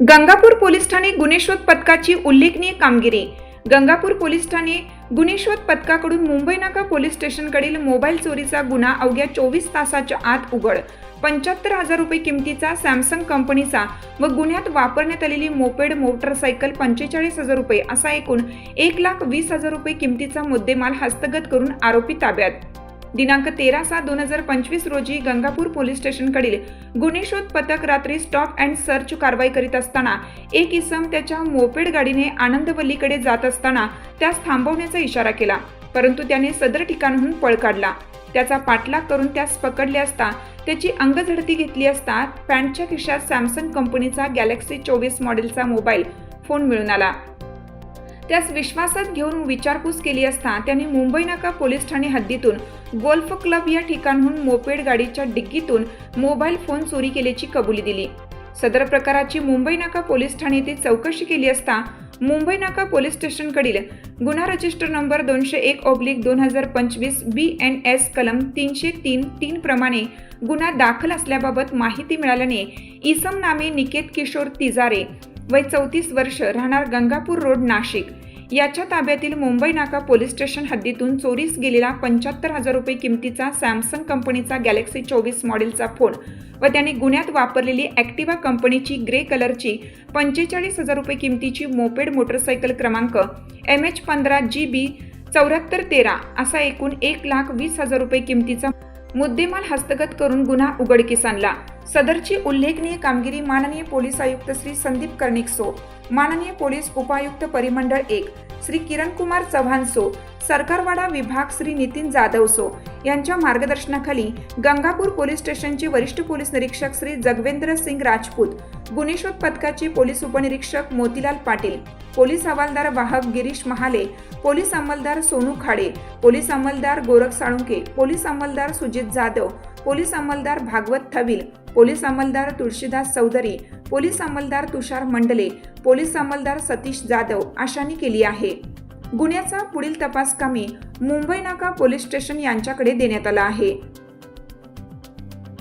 Gangapur police ठाणे गुन्हेशोध पथकाची उल्लेखनीय कामगिरी. गंगापूर पोलीस ठाणे गुन्हेशोध पथकाकडून मुंबई नाका पोलीस स्टेशनकडील मोबाईल चोरीचा गुन्हा अवघ्या चोवीस तासाच्या आत उघड. पंच्याहत्तर हजार रुपये किमतीचा सॅमसंग कंपनीचा व गुन्ह्यात वापरण्यात आलेली मोपेड मोटरसायकल पंचेचाळीस हजार रुपये असा एकूण एक लाख वीस हजार रुपये किमतीचा मुद्देमाल हस्तगत करून आरोपी ताब्यात. दिनांक तेरा सात दोन हजार पंचवीस रोजी गंगापूर पोलीस स्टेशनकडील गुन्हेशोध पथक रात्री स्टॉप अँड सर्च कारवाई करीत असताना एक इसम त्याच्या मोपेड गाडीने आनंदवल्लीकडे जात असताना त्यास थांबवण्याचा इशारा केला परंतु त्याने सदर ठिकाणहून पळ काढला. त्याचा पाठलाग करून त्यास पकडले असता त्याची अंगझडती घेतली असता पॅन्टच्या खिशात सॅमसंग कंपनीचा गॅलेक्सी चोवीस मॉडेलचा मोबाईल फोन मिळून आला. त्यास विश्वासात घेऊन विचारपूस केली असता त्यांनी मुंबई नाका पोलीस ठाणे हद्दीतून गोल्फ क्लब या ठिकाणहून मोपेड गाडीच्या डिग्गीतून मोबाईल फोन चोरी केल्याची कबुली दिली. सदर प्रकाराची मुंबई नाका पोलीस ठाणे येथे चौकशी केली असता मुंबई नाका पोलीस स्टेशनकडील गुन्हा रजिस्टर नंबर दोनशे एक ओब्लिक दोन हजार पंचवीस बी एन एस कलम तीनशे तीन तीन प्रमाणे गुन्हा दाखल असल्याबाबत माहिती मिळाल्याने इसम नामे निकेत किशोर तिजारे वय चौतीस वर्ष राहणार गंगापूर रोड नाशिक. याच्या ताब्यातील मुंबई नाका पोलीस स्टेशन हद्दीतून चोरीस गेलेला पंच्याहत्तर हजार रुपये किमतीचा सॅमसंग कंपनीचा गॅलेक्सी चोवीस मॉडेलचा फोन व त्याने गुन्ह्यात वापरलेली ॲक्टिवा कंपनीची ग्रे कलरची पंचेचाळीस हजार रुपये किमतीची मोपेड मोटरसायकल क्रमांक एम एच पंधरा जी बी चौऱ्याहत्तर तेरा असा एकूण एक लाख वीस हजार रुपये किमतीचा मुद्देमाल हस्तगत करून गुन्हा उघडकीस आणला. सदरची उल्लेखनीय कामगिरी माननीय पोलीस आयुक्त श्री संदीप कर्णिक सो माननीय पोलीस उपायुक्त परिमंडळ एक श्री किरण कुमार चव्हाण सो सरकारवाडा विभाग श्री नितीन जाधव सो यांच्या मार्गदर्शनाखाली गंगापूर पोलीस स्टेशनचे वरिष्ठ पोलीस निरीक्षक श्री जगवेंद्र सिंग राजपूत गुन्हेशोध पथकाचे पोलीस उपनिरीक्षक मोतीलाल पाटील पोलीस हवालदार वाहक गिरीश महाले पोलीस अंमलदार सोनू खाडे पोलीस अंमलदार गोरख साळुंके पोलीस अंमलदार सुजित जाधव पोलीस अंमलदार भागवत थविल पोलीस अंमलदार तुळशीदास चौधरी पोलीस अंमलदार तुषार मंडले पोलीस अंमलदार सतीश जाधव अशांनी केली आहे. गुन्ह्याचा पुढील तपास कामी मुंबई नाका पोलीस स्टेशन यांच्याकडे देण्यात आला आहे.